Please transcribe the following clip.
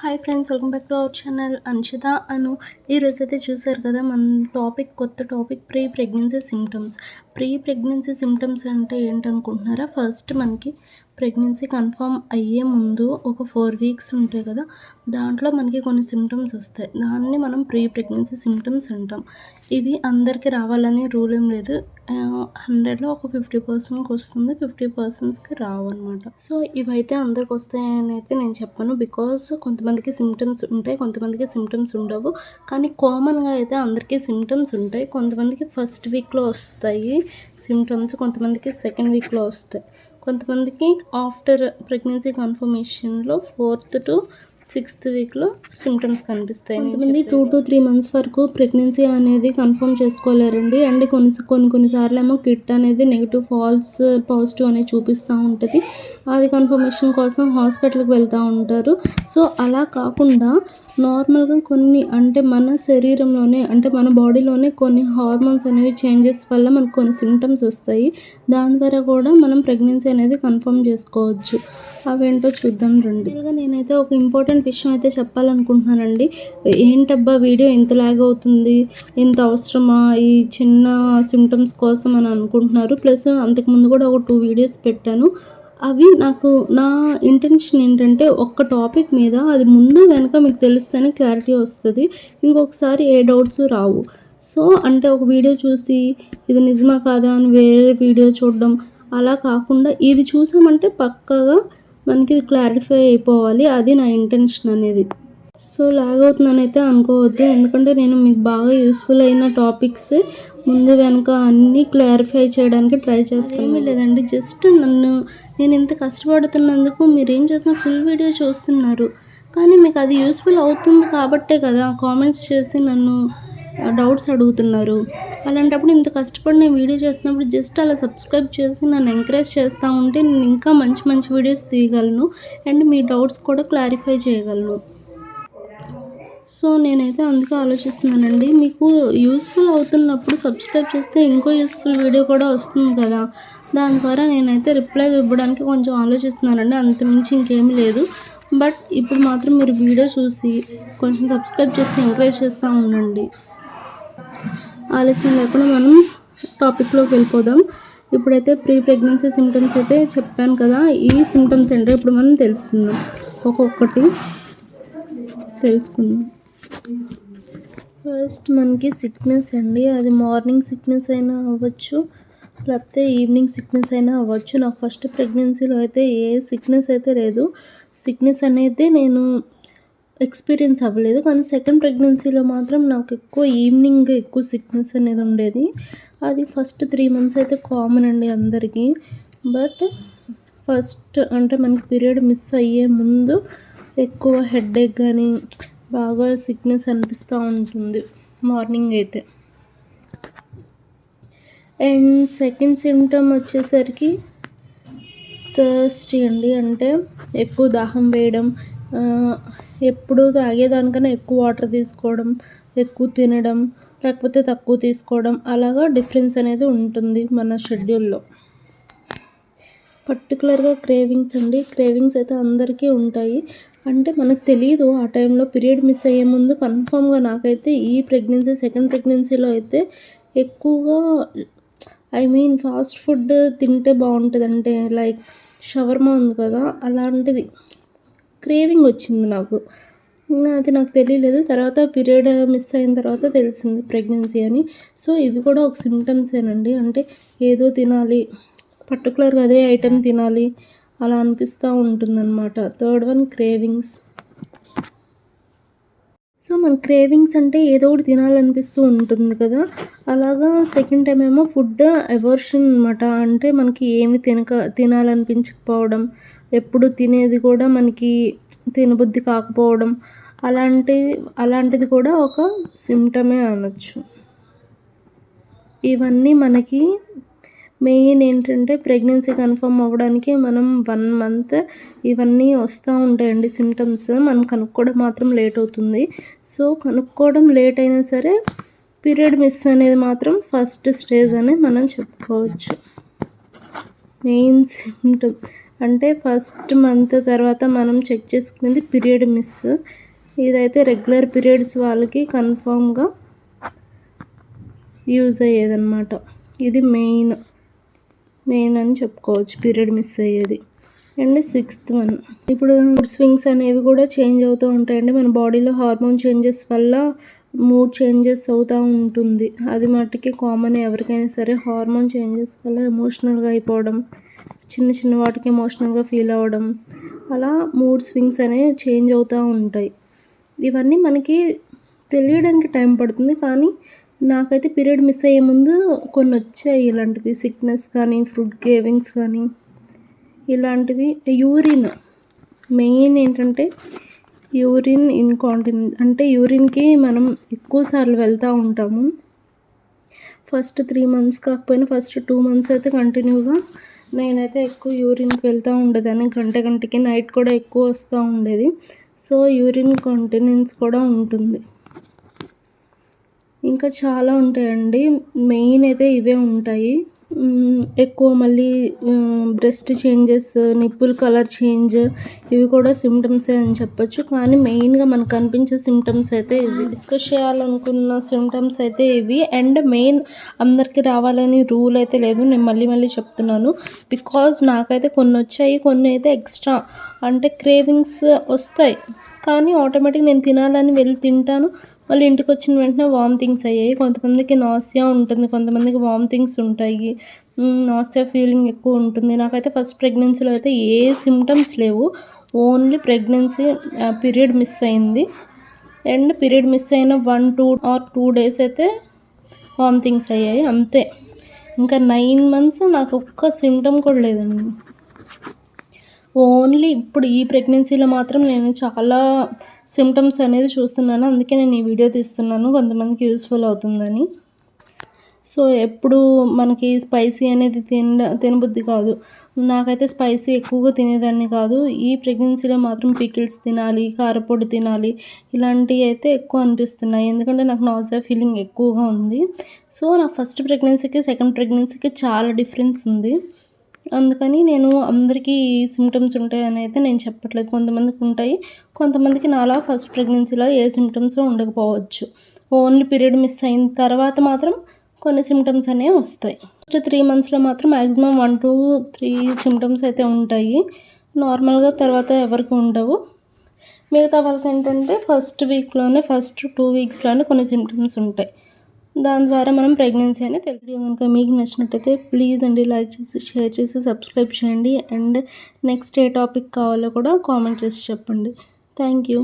Hi friends welcome back to our channel Anshita Anu ఈరోజు అయితే చూసారు కదా మన టాపిక్ కొత్త topic pre pregnancy symptoms pre pregnancy symptoms అంటే ఏంటనుకుంటున్నారా? ఫస్ట్ మనకి ప్రెగ్నెన్సీ కన్ఫర్మ్ అయ్యే ముందు ఒక ఫోర్ వీక్స్ ఉంటాయి కదా దాంట్లో మనకి కొన్ని సిమ్టమ్స్ వస్తాయి. దాన్ని మనం ప్రీ ప్రెగ్నెన్సీ సిమ్టమ్స్ అంటాం. ఇవి అందరికీ రావాలని రూల్ ఏం లేదు. హండ్రెడ్లో ఒక ఫిఫ్టీ పర్సెంట్కి వస్తుంది ఫిఫ్టీ పర్సెంట్స్కి రావు అనమాట సో ఇవైతే అందరికి వస్తాయని అయితే నేను చెప్పను. బికాస్ కొంతమందికి సిమ్టమ్స్ ఉంటాయి కొంతమందికి సిమ్టమ్స్ ఉండవు. కానీ కామన్గా అయితే అందరికీ సిమ్టమ్స్ ఉంటాయి. కొంతమందికి ఫస్ట్ వీక్లో వస్తాయి సిమ్టమ్స్ కొంతమందికి సెకండ్ వీక్లో వస్తాయి. కొంతమందికి ఆఫ్టర్ ప్రెగ్నెన్సీ కన్ఫర్మేషన్లో ఫోర్త్ టు సిక్స్త్ వీక్లో సిమ్టమ్స్ కనిపిస్తాయి కొంతమంది టూ టు త్రీ మంత్స్ వరకు ప్రెగ్నెన్సీ అనేది కన్ఫర్మ్ చేసుకోలేరండి. అండ్ కొన్ని కొన్ని కొన్నిసార్లు ఏమో కిట్ అనేది నెగిటివ్ ఫాల్స్ పాజిటివ్ అనేది చూపిస్తూ ఉంటుంది. అది కన్ఫర్మేషన్ కోసం హాస్పిటల్కి వెళ్తూ ఉంటారు. సో అలా కాకుండా నార్మల్గా కొన్ని అంటే మన శరీరంలోనే అంటే మన బాడీలోనే కొన్ని హార్మోన్స్ అనేవి చేంజెస్ వల్ల మనకు కొన్ని సిమ్టమ్స్ వస్తాయి. దాని ద్వారా కూడా మనం ప్రెగ్నెన్సీ అనేది కన్ఫర్మ్ చేసుకోవచ్చు. అవేంటో చూద్దాం రండి. నేనైతే ఒక ఇంపార్టెంట్ విషయం అయితే చెప్పాలనుకుంటున్నానండి. ఏంటబ్బా వీడియో ఇంత లాగ్ అవుతుంది ఇంత అవసరమా ఈ చిన్న సిమ్టమ్స్ కోసం అని అనుకుంటున్నారు. ప్లస్ అంతకుముందు కూడా ఒక టూ వీడియోస్ పెట్టాను. అవి నాకు నా ఇంటెన్షన్ ఏంటంటే ఒక్క టాపిక్ మీద అది ముందు వెనక మీకు తెలుస్తేనే క్లారిటీ వస్తుంది. ఇంకొకసారి ఏ డౌట్స్ రావు. సో అంటే ఒక వీడియో చూసి ఇది నిజమా కాదా అని వేరే వీడియో చూడడం అలా కాకుండా ఇది చూసామంటే పక్కగా మనకి క్లారిఫై అయిపోవాలి. అది నా ఇంటెన్షన్ అనేది. సో లాగ్ అవుతుందని అయితే అనుకోవద్దు. ఎందుకంటే నేను మీకు బాగా యూస్ఫుల్ అయిన టాపిక్స్ ముందు వెనుక అన్నీ క్లారిఫై చేయడానికి ట్రై చేస్తాను. లేదండి. జస్ట్ నన్ను నేను ఇంత కష్టపడుతున్నందుకు మీరు ఏం చేసిన ఫుల్ వీడియో చూస్తున్నారు. కానీ మీకు అది యూస్ఫుల్ అవుతుంది కాబట్టే కదా కామెంట్స్ చేసి నన్ను డౌట్స్ అడుగుతున్నారు. అలాంటప్పుడు ఇంత కష్టపడి నేను వీడియో చేస్తున్నప్పుడు జస్ట్ అలా సబ్స్క్రైబ్ చేసి నన్ను ఎంకరేజ్ చేస్తూ ఉంటే నేను ఇంకా మంచి మంచి వీడియోస్ తీయగలను. అండ్ మీ డౌట్స్ కూడా క్లారిఫై చేయగలను. సో నేనైతే అందుకే ఆలోచిస్తున్నానండి. మీకు యూస్ఫుల్ అవుతున్నప్పుడు సబ్స్క్రైబ్ చేస్తే ఇంకో యూస్ఫుల్ వీడియో కూడా వస్తుంది కదా. దాని ద్వారా నేనైతే రిప్లై ఇవ్వడానికి కొంచెం ఆలోచిస్తున్నానండి. అంతమించి ఇంకేమీ లేదు. బట్ ఇప్పుడు మాత్రం మీరు వీడియో చూసి కొంచెం సబ్స్క్రైబ్ చేసి ఎంకరేజ్ చేస్తూ ఉండండి. ఆలస్యం లేకుండా మనం టాపిక్లోకి వెళ్ళిపోదాం. ఇప్పుడైతే ప్రీ ప్రెగ్నెన్సీ సిమ్టమ్స్ అయితే చెప్పాను కదా. ఈ సిమ్టమ్స్ ఏంటో ఇప్పుడు మనం తెలుసుకుందాం. ఒక్కొక్కటి తెలుసుకుందాం. ఫస్ట్ మనకి సిక్నెస్ అండి. అది మార్నింగ్ సిక్నెస్ అయినా అవ్వచ్చు లేకపోతే ఈవినింగ్ సిక్నెస్ అయినా అవ్వచ్చు. నాకు ఫస్ట్ ప్రెగ్నెన్సీలో అయితే ఏ సిక్నెస్ అయితే లేదు. సిక్నెస్ అనేది నేను ఎక్స్పీరియన్స్ అవ్వలేదు. కానీ సెకండ్ ప్రెగ్నెన్సీలో మాత్రం నాకు ఎక్కువ ఈవినింగ్ ఎక్కువ సిక్నెస్ అనేది ఉండేది. అది ఫస్ట్ త్రీ మంత్స్ అయితే కామన్ అండి అందరికీ. బట్ ఫస్ట్ అంటే మనకి పీరియడ్ మిస్ అయ్యే ముందు ఎక్కువ హెడేక్ కానీ బాగా సిక్నెస్ అనిపిస్తూ ఉంటుంది. మార్నింగ్ అయితే. అండ్ సెకండ్ సిమ్టమ్ వచ్చేసరికి థర్స్టీ అండి. అంటే ఎక్కువ దాహం వేయడం ఎప్పుడు తాగేదానికన్నా ఎక్కువ వాటర్ తీసుకోవడం ఎక్కువ తినడం లేకపోతే తక్కువ తీసుకోవడం అలాగా డిఫరెన్స్ అనేది ఉంటుంది మన షెడ్యూల్లో పర్టికులర్గా క్రేవింగ్స్ అండి. క్రేవింగ్స్ అయితే అందరికీ ఉంటాయి. అంటే మనకు తెలియదు ఆ టైంలో పీరియడ్ మిస్ అయ్యే ముందు కన్ఫామ్గా నాకైతే ఈ ప్రెగ్నెన్సీ సెకండ్ ప్రెగ్నెన్సీలో అయితే ఎక్కువగా ఐ మీన్ ఫాస్ట్ ఫుడ్ తింటే బాగుంటుంది అంటే లైక్ షవర్మా ఉంది కదా అలాంటిది. క్రేవింగ్ వచ్చింది నాకు. అది నాకు తెలియలేదు. తర్వాత పీరియడ్ మిస్ అయిన తర్వాత తెలిసింది ప్రెగ్నెన్సీ అని. సో ఇవి కూడా ఒక సిమ్టమ్సేనండి అంటే ఏదో తినాలి పర్టికులర్గా అదే ఐటెం తినాలి అలా అనిపిస్తూ ఉంటుందన్నమాట. Third one cravings. సో మన క్రేవింగ్స్ అంటే ఏదో ఒకటి తినాలనిపిస్తూ ఉంటుంది కదా. అలాగా సెకండ్ టైం ఏమో ఫుడ్ ఎవర్షన్ అనమాట అంటే మనకి ఏమి తినక తినాలనిపించకపోవడం ఎప్పుడు తినేది కూడా మనకి తినబుద్ధి కాకపోవడం అలాంటివి అలాంటిది కూడా ఒక సిమ్టమే అనొచ్చు. ఇవన్నీ మనకి మెయిన్ ఏంటంటే ప్రెగ్నెన్సీ కన్ఫర్మ్ అవ్వడానికి మనం వన్ మంత్ ఇవన్నీ వస్తూ ఉంటాయండి సిమ్టమ్స్. మనం కనుక్కోవడం మాత్రం లేట్ అవుతుంది. సో కనుక్కోవడం లేట్ అయినా సరే పీరియడ్ మిస్ అనేది మాత్రం ఫస్ట్ స్టేజ్ అని మనం చెప్పుకోవచ్చు. మెయిన్ సిమ్టమ్ అంటే ఫస్ట్ మంత్ తర్వాత మనం చెక్ చేసుకునేది పీరియడ్ మిస్. ఇదైతే రెగ్యులర్ పీరియడ్స్ వాళ్ళకి కన్ఫామ్గా యూజ్ అయ్యేదన్నమాట. ఇది మెయిన్. మెయిన్ అని చెప్పుకోవచ్చు. పీరియడ్ మిస్ అయ్యేది. And sixth one. ఇప్పుడు స్వింగ్స్ అనేవి కూడా చేంజ్ అవుతూ ఉంటాయండి. మన బాడీలో హార్మోన్ చేంజెస్ వల్ల మూడ్ చేంజెస్ అవుతూ ఉంటుంది. అది మట్టుకి కామన్ ఎవరికైనా సరే. హార్మోన్ చేంజెస్ వల్ల ఎమోషనల్గా అయిపోవడం చిన్న చిన్న వాటికి ఎమోషనల్గా ఫీల్ అవ్వడం అలా మూడ్ స్వింగ్స్ అనేవి చేంజ్ అవుతూ ఉంటాయి. ఇవన్నీ మనకి తెలియడానికి టైం పడుతుంది. కానీ నాకైతే పీరియడ్ మిస్ అయ్యే ముందు కొన్ని వచ్చాయి. ఇలాంటివి సిక్నెస్ కానీ ఫుడ్ కేవింగ్స్ కానీ ఇలాంటివి. యూరిన్ మెయిన్ ఏంటంటే యూరిన్ ఇన్కాంటిన్ అంటే యూరిన్కి మనం ఎక్కువసార్లు వెళ్తూ ఉంటాము. ఫస్ట్ త్రీ మంత్స్ కాకపోయినా ఫస్ట్ టూ మంత్స్ అయితే కంటిన్యూగా నేనైతే ఎక్కువ యూరిన్కి వెళ్తూ ఉండేదాన్ని. గంట గంటకి నైట్ కూడా ఎక్కువ వస్తూ ఉండేది. సో యూరిన్ కాంటినెన్స్ కూడా ఉంటుంది. ఇంకా చాలా ఉంటాయండి. మెయిన్ అయితే ఇవే ఉంటాయి. ఎక్కువ మళ్ళీ breast changes nipple colour change ఇవి కూడా సిమ్టమ్సే అని చెప్పొచ్చు. కానీ మెయిన్గా మనకు కనిపించే సిమ్టమ్స్ అయితే ఇవి. డిస్కస్ చేయాలనుకున్న సిమ్టమ్స్ అయితే ఇవి. అండ్ మెయిన్ అందరికీ రావాలని రూల్ అయితే లేదు. నేను మళ్ళీ మళ్ళీ చెప్తున్నాను. బికాజ్ నాకైతే కొన్ని వచ్చాయి కొన్ని అయితే ఎక్స్ట్రా. అంటే క్రేవింగ్స్ వస్తాయి. కానీ ఆటోమేటిక్ నేను తినాలని వెళ్ళి తింటాను. మళ్ళీ ఇంటికి వచ్చిన వెంటనే వామిటింగ్స్ అయ్యాయి. కొంతమందికి నాసియా ఉంటుంది. కొంతమందికి వామిటింగ్స్ ఉంటాయి. నాసియా ఫీలింగ్ ఎక్కువ ఉంటుంది. నాకైతే ఫస్ట్ ప్రెగ్నెన్సీలో అయితే ఏ సిమ్టమ్స్ లేవు. ఓన్లీ ప్రెగ్నెన్సీ పీరియడ్ మిస్ అయింది. అండ్ పీరియడ్ మిస్ అయిన one two or two days అయితే వామిటింగ్స్ అయ్యాయి. అంతే. ఇంకా నైన్ మంత్స్ నాకు ఒక్క సిమ్టమ్ కూడా లేదండి. ఓన్లీ ఇప్పుడు ఈ ప్రెగ్నెన్సీలో మాత్రం నేను చాలా సిమ్టమ్స్ అనేది చూస్తున్నాను. అందుకే నేను ఈ వీడియో తీస్తున్నాను. కొంతమందికి యూస్ఫుల్ అవుతుందని. సో ఎప్పుడు మనకి స్పైసీ అనేది తిన తినబుద్ధి కాదు. నాకైతే స్పైసీ ఎక్కువగా తినేదాన్ని కాదు. ఈ ప్రెగ్నెన్సీలో మాత్రం పికిల్స్ తినాలి కారపొడి తినాలి ఇలాంటివి అయితే ఎక్కువ అనిపిస్తున్నాయి. ఎందుకంటే నాకు నాజియా ఫీలింగ్ ఎక్కువగా ఉంది. సో నా ఫస్ట్ ప్రెగ్నెన్సీకి సెకండ్ ప్రెగ్నెన్సీకి చాలా డిఫరెన్స్ ఉంది. అందుకని నేను అందరికీ సిమ్టమ్స్ ఉంటాయని అయితే నేను చెప్పట్లేదు. కొంతమందికి ఉంటాయి. కొంతమందికి నాలా ఫస్ట్ ప్రెగ్నెన్సీలో ఏ సిమ్టమ్స్ ఉండకపోవచ్చు. ఓన్లీ పీరియడ్ మిస్ అయిన తర్వాత మాత్రం కొన్ని సిమ్టమ్స్ అనేవి వస్తాయి. ఫస్ట్ త్రీ మంత్స్లో మాత్రం maximum one two three symptoms అయితే ఉంటాయి. నార్మల్గా తర్వాత ఎవరికి ఉండవు. మిగతా వాళ్ళకి ఏంటంటే ఫస్ట్ వీక్లోనే ఫస్ట్ టూ వీక్స్లోనే కొన్ని సిమ్టమ్స్ ఉంటాయి. దాని ద్వారా మనం ప్రెగ్నెన్సీ అనేది తెలుసు కనుక మీకు నచ్చినట్టయితే ప్లీజ్ అండి లైక్ చేసి షేర్ చేసి సబ్స్క్రైబ్ చేయండి. అండ్ నెక్స్ట్ ఏ టాపిక్ కావాలో కూడా కామెంట్ చేసి చెప్పండి. Thank you